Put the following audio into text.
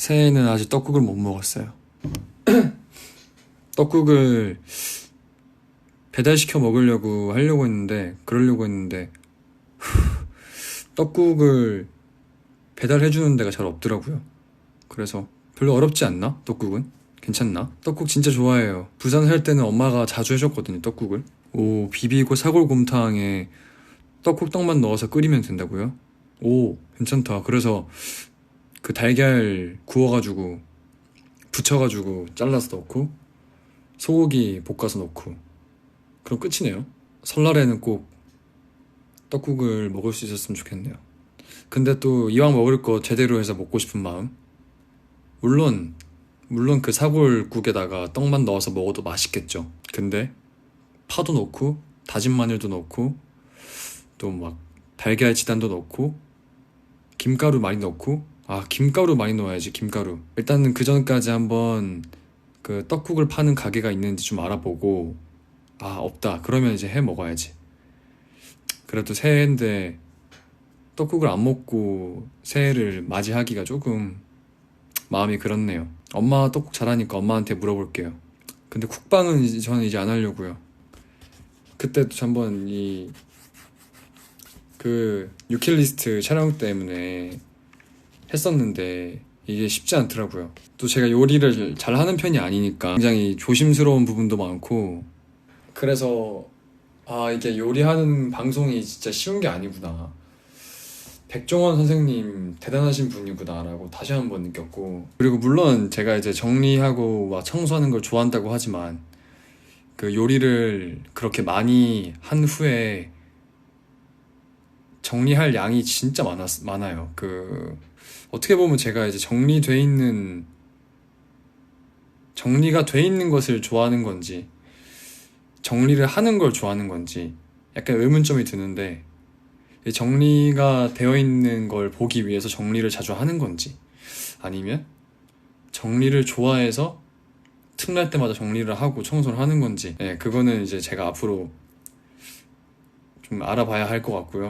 새해에는 아직 떡국을 못 먹었어요. 떡국을 배달시켜 먹으려고 하려고 했는데, 그러려고 했는데, 떡국을 배달해주는 데가 잘 없더라고요. 그래서 별로 어렵지 않나? 떡국은? 괜찮나? 떡국 진짜 좋아해요. 부산 살 때는 엄마가 자주 해줬거든요, 떡국을. 오, 비비고 사골곰탕에 떡국 떡만 넣어서 끓이면 된다고요? 오, 괜찮다. 그래서 그 달걀 구워가지고 부쳐가지고 잘라서 넣고 소고기 볶아서 넣고 그럼 끝이네요. 설날에는 꼭 떡국을 먹을 수 있었으면 좋겠네요. 근데 또 이왕 먹을 거 제대로 해서 먹고 싶은 마음. 물론 물론 그 사골국에다가 떡만 넣어서 먹어도 맛있겠죠. 근데 파도 넣고 다진 마늘도 넣고 또 막 달걀 지단도 넣고 김가루 많이 넣고 아 김가루 많이 넣어야지 김가루. 일단은 그 전까지 한번 그 떡국을 파는 가게가 있는지 좀 알아보고 아 없다. 그러면 이제 해 먹어야지. 그래도 새해인데 떡국을 안 먹고 새해를 맞이하기가 조금 마음이 그렇네요. 엄마 떡국 잘하니까 엄마한테 물어볼게요. 근데 국방은 저는 이제 안 하려고요. 그때도 한번 이 그 유킬리스트 촬영 때문에 했었는데 이게 쉽지 않더라고요. 또 제가 요리를 잘 하는 편이 아니니까 굉장히 조심스러운 부분도 많고 그래서 아 이게 요리하는 방송이 진짜 쉬운 게 아니구나. 백종원 선생님 대단하신 분이구나라고 다시 한번 느꼈고 그리고 물론 제가 이제 정리하고 막 청소하는 걸 좋아한다고 하지만 그 요리를 그렇게 많이 한 후에 정리할 양이 진짜 많았, 많아요. 그, 어떻게 보면 제가 이제 정리돼 있는, 정리가 돼 있는 것을 좋아하는 건지, 정리를 하는 걸 좋아하는 건지, 약간 의문점이 드는데, 이 정리가 되어 있는 걸 보기 위해서 정리를 자주 하는 건지, 아니면 정리를 좋아해서 틈날 때마다 정리를 하고 청소를 하는 건지, 예, 그거는 이제 제가 앞으로 좀 알아봐야 할 것 같고요.